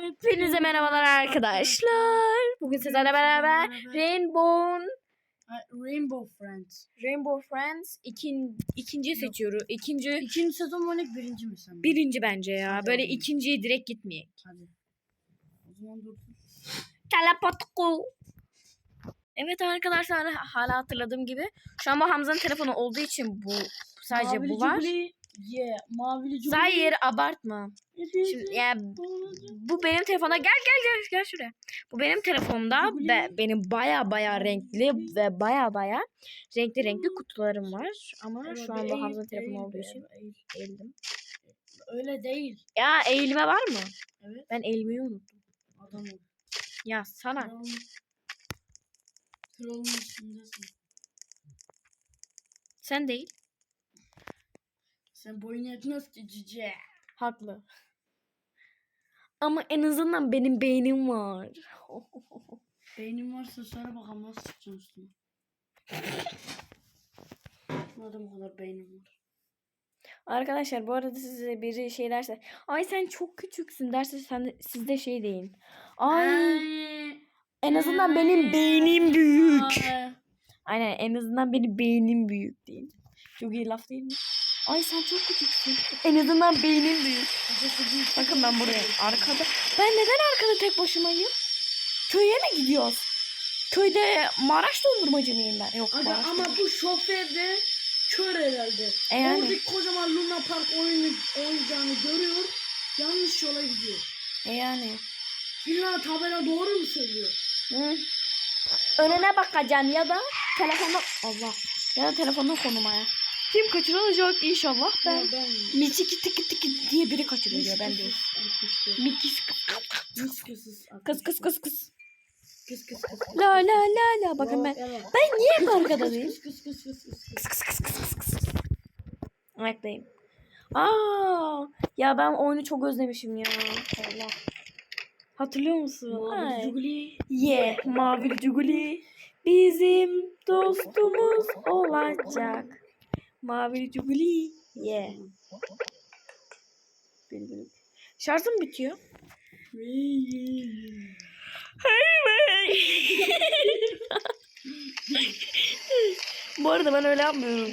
Hepinize merhabalar arkadaşlar. Bugün sizlerle beraber Rainbow Rainbow Friends. Rainbow Friends ikin, ikinci seçiyoruz. İkinci İkinci sezon mu ne birinci mi sen? birinci bence ya. Hadi Böyle oğlum. ikinciye direkt gitmeyek. Hadi. O zaman dur. Telepatiko. Evet arkadaşlar hala hatırladığım gibi. Şu an bu Hamza'nın telefonu olduğu için bu sadece Mavili bu var. Cubli, Yeah. Mavili Cubli. Zahir abartma. Şimdi yani bu benim telefona gel gel gel gel şuraya. Bu benim telefonumda ve benim baya baya renkli ve baya baya renkli renkli kutularım var. Ama Evet, şu an bu eğil, Hamza'nın telefonu olduğu için eğil. eğildim. Öyle değil. Ya eğilme var mı? Evet. Ben eğilmeyi unuttum. Adam ol. Ya sana. Kralın üstündesin. Sen değil. Sen boyun yetmez ki cici. Haklı. Ama en azından benim beynim var. Beynin varsa söyle bakalım nasıl çıkacaksın üstüne. Madem o kadar beynim var. Arkadaşlar bu arada size biri şey derse ay sen çok küçüksün derse sen siz de şey deyin. Ay en azından benim beynim büyük. Ay. Aynen en azından benim beynim büyük deyin. Çok iyi laf değil mi? Ay sen çok küçüksün. En azından beynim büyük. Bakın ben buraya arkada. Ben neden arkada tek başımayım? Köye mi gidiyoruz? Köyde Maraş dondurmacı mıyım ben? Yok Aga, Maraş ama bu şoför de kör herhalde. E yani. Oradaki kocaman Luna Park oyunu oyuncağını görüyor. Yanlış yola gidiyor. E yani. İlla tabela doğru mu söylüyor? Hı. Önüne bakacaksın ya da telefona Allah ya da telefonun konumaya. Kim kaçırılacak inşallah ben. Ben Miciki tiki tiki diye biri kaçırılıyor ben değil. Kısız. kız kız kız kız. Kıs kıs kıs. La la la la bakın ben. Ben niye hep arkadayım? Kıs kıs kıs kıs kıs. Kıs kıs kıs kıs kıs kıs. Ayaktayım. Aa, ya ben oyunu çok özlemişim ya. Allah. Hatırlıyor musun? Mavi Jugli. Ye mavi cuguli bizim dostumuz olacak. Mavi cuguli ye. Bülbül. Şarjım bitiyor. Bu arada ben öyle yapmıyorum.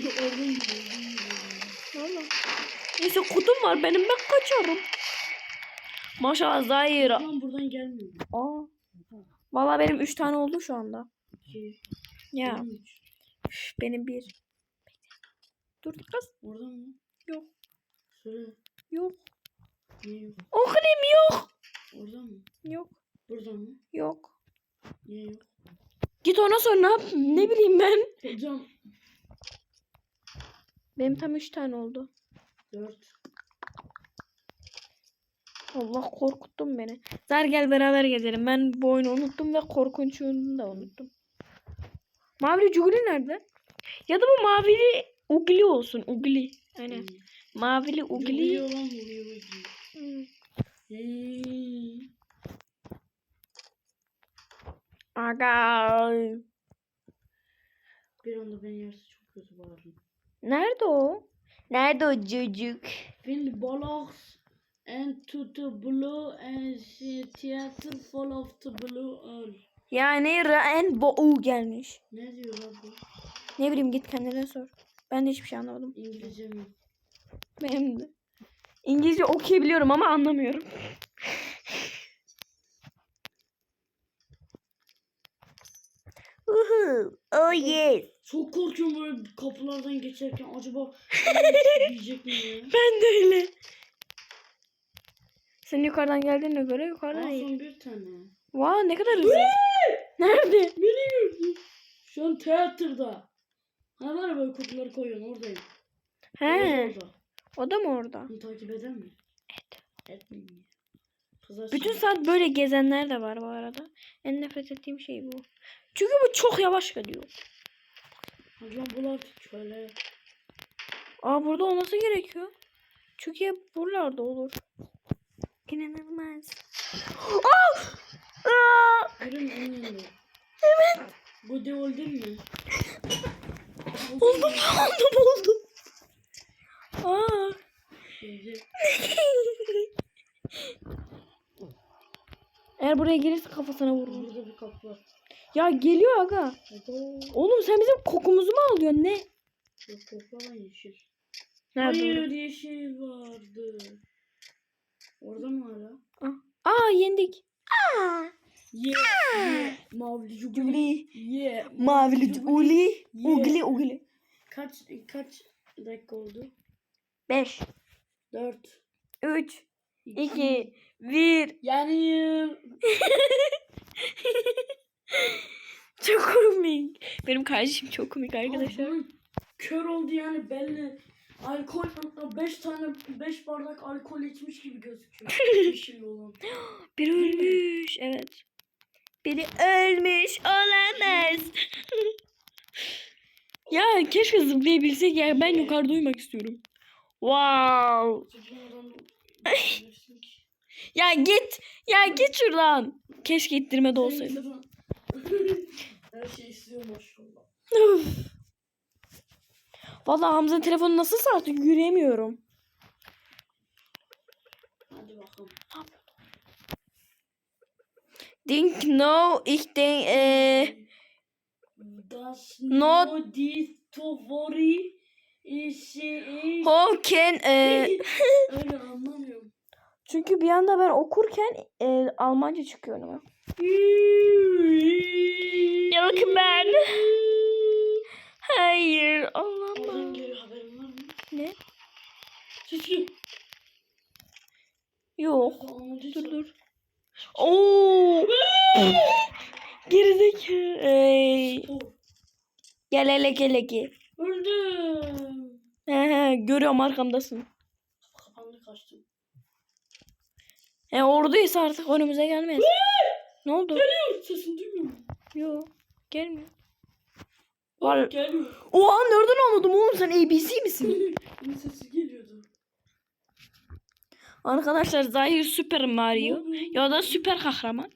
Valla. Neyse kutum var benim ben kaçarım. Maşallah Zahir. Lan buradan gelmiyor. Aa. Valla benim 3 tane oldu şu anda. İki. Ya benim üç. üf, benim bir. Dur kız. Oradan mı? Yok. Söyle. Yok. Niye yok? O krem yok. Oradan mı? Yok. Buradan mı? Yok. Niye yok? Git ona sor ne yap? Ne bileyim ben. Hocam. Benim tam 3 tane oldu. Dört. Allah korkuttun beni. Zer gel beraber gezelim. Ben bu oyunu unuttum ve korkunç da unuttum. Mavili Cuguli nerede? Ya da bu mavili Ugli olsun. Ugli. Aynen. Mavili lan vuruyor. vuruyor. Hmm. Hmm. Aga. Bir anda ben yerse çok kötü bağırdım. Nerede o? Nerede o çocuk? Find bollocks and to the blue and theater full of the blue all. Yani Rainbow gelmiş. Ne diyor bu? Ne bileyim git kendine sor. Ben de hiçbir şey anlamadım. İngilizce mi? Benim de. İngilizce okuyabiliyorum ama anlamıyorum. Uhu. Oh yes. Çok korkuyorum böyle kapılardan geçerken acaba diyecek mi ya? Ben de öyle. Sen yukarıdan geldiğine göre yukarıdan Aa, iyi. son bir tane. Vay ne kadar hızlı. Nerede? Beni gördü. Şu an tiyatroda. Ha var ya böyle kutuları koyuyorsun oradayım. He. Orada. O da mı orada? Bunu takip eder mi? Et. Etmeyeyim ya. Kızar Bütün şimdi. saat böyle gezenler de var bu arada. En nefret ettiğim şey bu. Çünkü bu çok yavaş gidiyor. Hocam bul artık şöyle. Aa burada olması gerekiyor. Çünkü buralarda olur. İnanılmaz. Aa! Aa! Yanında. Evet. Bu de oldu mu? Buldum buldum buldum. Aa. Eğer buraya gelirse kafasına vururum. Burada bir kapı var. Ya geliyor aga. Oğlum sen bizim kokumuzu mu alıyorsun ne? Yok toplama yeşil. Nerede Hayır orada? yeşil vardı. Orada mı hala? Aa yendik. Aa. Ye. Ye. Mavili cuguli. Cugli. Ye. Mavili uli. Ye. Ugli ugli. Kaç kaç dakika oldu? 5, 4 3, 2, 1. Yani Çok komik. Benim kardeşim çok komik arkadaşlar. Kör oldu yani belli. Alkol 5 tane 5 bardak alkol içmiş gibi gözüküyor. Yeşil olan. Biri ölmüş. Evet. Biri ölmüş. Olamaz. ya keşke zıplayabilsek ya. Ben yukarıda uyumak istiyorum. Wow. Ya git. Ya git şuradan. Keşke ittirmede olsaydı. Zaten- Her şey istiyor maşallah. Vallahi Hamza'nın telefonu nasılsa artık yürüyemiyorum. Hadi bakalım. Think no, ich denk äh, Das Not- no die Tovori is- how can äh, Öyle anlamıyorum. çünkü bir anda ben okurken e, Almanca çıkıyor önüme. Yok ben. Hayır mı? Ne? Sesi. Yok. Dur dur. Oo. Gerizekalı. Ey. Gel hele gel hele. Öldüm. He he görüyorum arkamdasın. Kapandı kaçtım. He oradaysa artık önümüze gelmez. ne oldu? Geliyor sesini duymuyor musun? Yok. Gelmiyor. Var. geliyor. Oha nereden anladım oğlum sen ABC misin? Bunun sesi geliyordu. Arkadaşlar Zahir Süper Mario. Ya da süper kahraman.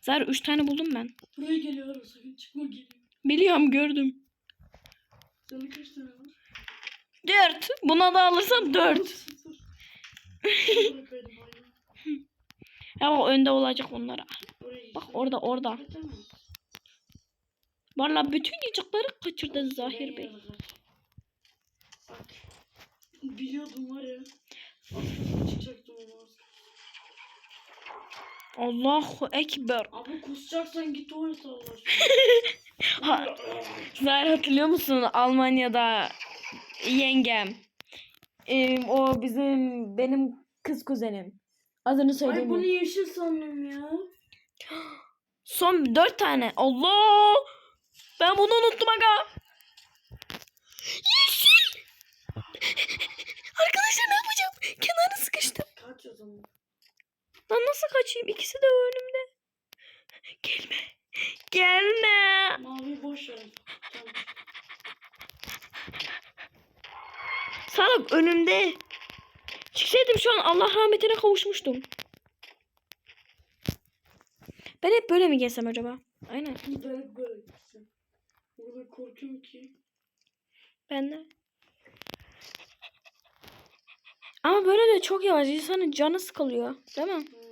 Zahir 3 tane buldum ben. Buraya geliyor ara sakın çıkma geliyor. Biliyorum gördüm. Sana kaç tane var? 4. Buna da alırsam 4. Sıfır. Bırakaydım hayvan. Ya bak önde olacak onlara. Bak orada orada. Valla bütün yiyecekleri kaçırdı Zahir Bey. Bak. Biliyordum var ya. Ama. az. Allahu Ekber. Abi kusacaksan git tuvalete Allah Ha. Zahir hatırlıyor musun Almanya'da yengem. Ee, o bizim benim kız kuzenim. Adını Ay söyleyeyim. bunu mi? yeşil sandım ya. Son 4 tane. Allah! Ben bunu unuttum aga. Yeşil! Arkadaşlar ne yapacağım? Kenarı sıkıştım. Kaç o zaman. Lan nasıl kaçayım? İkisi de önümde. Gelme. Gelme. Mavi boş ver. Salak önümde. Çıksaydım şu an Allah rahmetine kavuşmuştum. Ben hep böyle mi gezsem acaba? Aynen. Ben böyle gitsin. Burada korkuyorum ki. Ben de. Ama böyle de çok yavaş. İnsanın canı sıkılıyor. Değil mi? Hmm.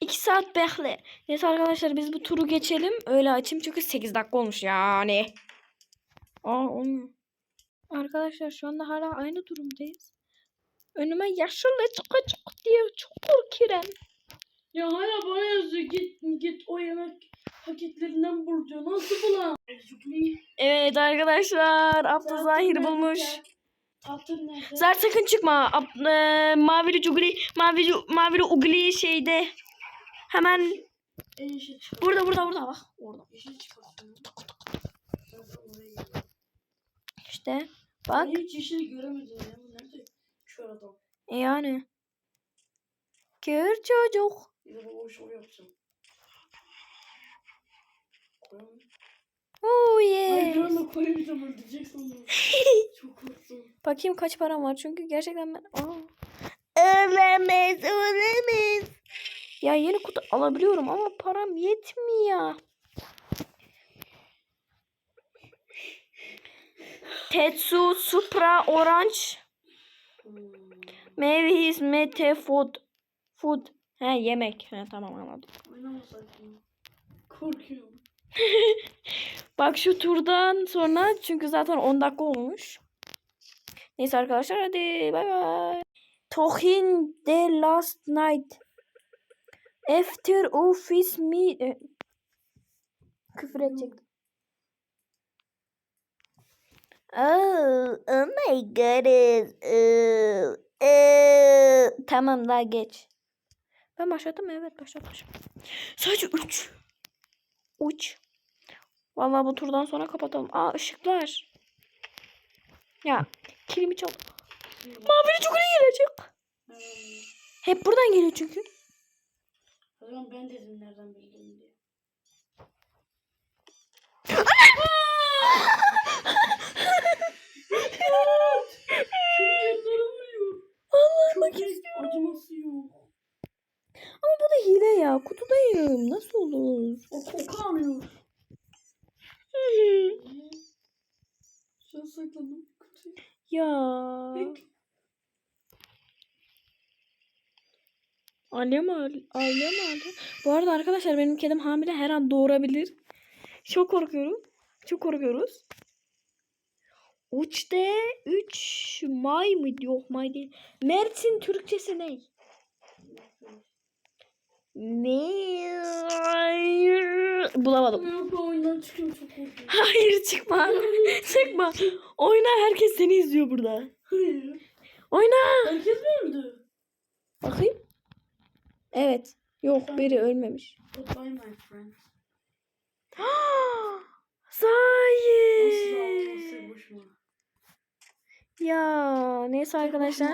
2 saat bekle. Neyse arkadaşlar biz bu turu geçelim. Öyle açayım çünkü 8 dakika olmuş yani. Aa olmuyor. Arkadaşlar şu anda hala aynı durumdayız. Önüme yaşlı çıkacak diye çok korkuyorum. Ya hala bana yazıyor git git o yemek paketlerinden bul diyor. Nasıl bulan? Evet arkadaşlar Abdü Zahir bulmuş. Tatır nerede? Zahir sakın çıkma. Ab, e, mavili cugli, mavili, mavili ugli şeyde. Hemen E, burada burada burada bak. Orada. İşte bak. Ben hiç yeşil göremedim ya. Nerede? Kör adam. E yani. Kör çocuk. Bir de o. Oh Ay yeah. öldürecek sandım. Çok korktum. Bakayım kaç param var çünkü gerçekten ben... Aa. Ölemez, ölemez. Ya yeni kutu alabiliyorum ama param yetmiyor. Tetsu Supra Orange Hmm. Meyve hizmeti food. Food. He yemek. He tamam anladım. Korkuyorum. Bak şu turdan sonra çünkü zaten 10 dakika olmuş. Neyse arkadaşlar hadi bay bay. Tohin the last night. After office me... e, Küfür edecektim. Oh, oh my god. Oh, oh. Tamam daha geç. Ben başladım? Evet başlatmışım. Sadece 3. Uç. Vallahi bu turdan sonra kapatalım. Aa ışıklar. Ya kilimi çal. Mavili çok iyi gelecek. Hep buradan geliyor çünkü. o zaman ben dedim nereden bildim diye. Çocuklarım vuruyor. Allah'ım Çok iyi, acıması yok. Ama bu da hile ya. Kutudayım. Nasıl olur? O koku alıyor. Şu an saklandım. Ya. Al- Alya mı? Alya? Bu arada arkadaşlar benim kedim hamile her an doğurabilir. Çok korkuyorum. Çok korkuyoruz. Uç'te 3 May mı? Yok May değil. Mert'in Türkçesi ne? Ne? Bulamadım. Yok oyundan çıkıyorum çok korkuyorum. Hayır çıkma. çıkma. Oyna herkes seni izliyor burada. Hayır. Oyna. Herkes mi öldü? Bakayım. Evet. Yok biri ölmemiş. Goodbye my friend. Sahi. Ya neyse arkadaşlar.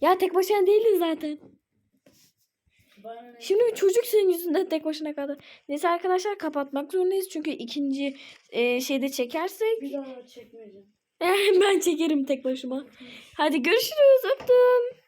Ya tek başına değildin zaten. Şimdi bir çocuk senin yüzünden tek başına kaldı. Neyse arkadaşlar kapatmak zorundayız. Çünkü ikinci e, şeyde çekersek Bir daha çekmeyeceğim. ben çekerim tek başıma. Hadi görüşürüz. Öptüm.